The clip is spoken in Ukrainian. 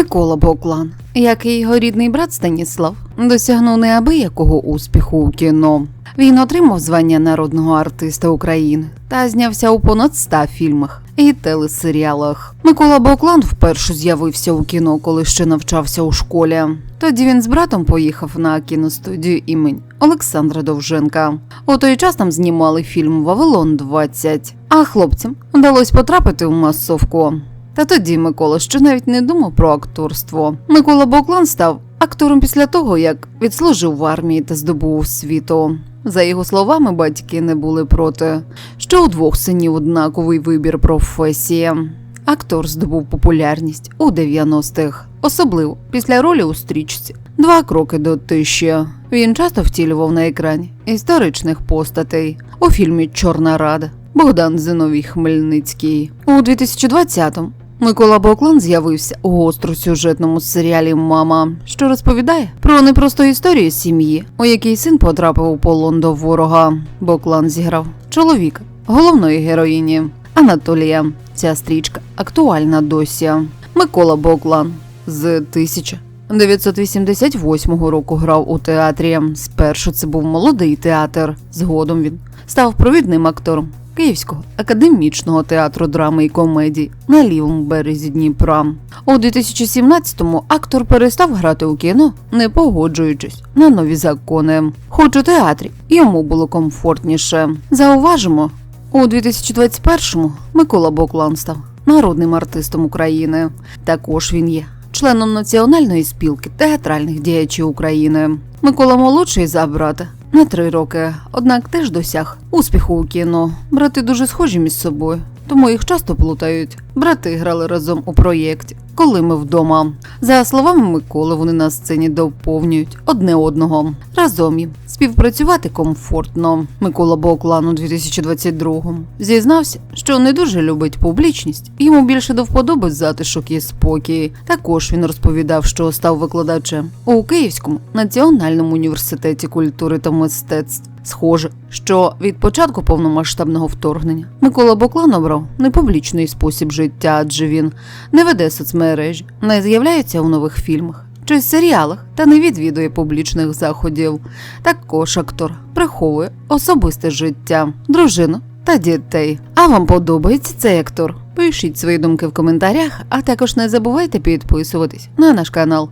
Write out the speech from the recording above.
Микола Боклан, як і його рідний брат Станіслав, досягнув неабиякого успіху у кіно. Він отримав звання народного артиста України та знявся у понад 100 фільмах і телесеріалах. Микола Боклан вперше з'явився у кіно, коли ще навчався у школі. Тоді він з братом поїхав на кіностудію імень Олександра Довженка. У той час там знімали фільм Вавилон 20 а хлопцям вдалося потрапити у масовку. Та тоді Микола ще навіть не думав про акторство. Микола Боклан став актором після того, як відслужив в армії та здобув освіту. За його словами, батьки не були проти, що у двох синів однаковий вибір професії. Актор здобув популярність у 90-х, особливо після ролі у стрічці Два кроки до тиші. Він часто втілював на екрані історичних постатей у фільмі Чорна Рада Богдан Зиновій Хмельницький. У 2020-му Микола Боклан з'явився у гостросюжетному серіалі Мама, що розповідає про непросту історію сім'ї, у якій син потрапив у полон до ворога. Боклан зіграв чоловіка, головної героїні Анатолія. Ця стрічка актуальна досі. Микола Боклан з 1988 року грав у театрі. Спершу це був молодий театр. Згодом він став провідним актором Київського академічного театру драми і комедії на лівому березі Дніпра. У 2017-му актор перестав грати у кіно, не погоджуючись на нові закони. Хоч у театрі йому було комфортніше. Зауважимо, у 2021-му Микола Боклан став народним артистом України. Також він є членом Національної спілки театральних діячів України. Микола молодший за брата на три роки, однак теж досяг успіху у кіно. Брати дуже схожі між собою, тому їх часто плутають. Брати грали разом у проєкті. Коли ми вдома, за словами Миколи, вони на сцені доповнюють одне одного. Разом співпрацювати комфортно. Микола Боклан у 2022-му зізнався, що не дуже любить публічність. Йому більше до вподоби затишок і спокій. Також він розповідав, що став викладачем у Київському національному університеті культури та мистецтв. Схоже, що від початку повномасштабного вторгнення Микола Боклан обрав непублічний спосіб життя, адже він не веде соцмережі, не з'являється у нових фільмах чи серіалах та не відвідує публічних заходів. Також актор приховує особисте життя, дружину та дітей. А вам подобається цей актор? Пишіть свої думки в коментарях, а також не забувайте підписуватись на наш канал.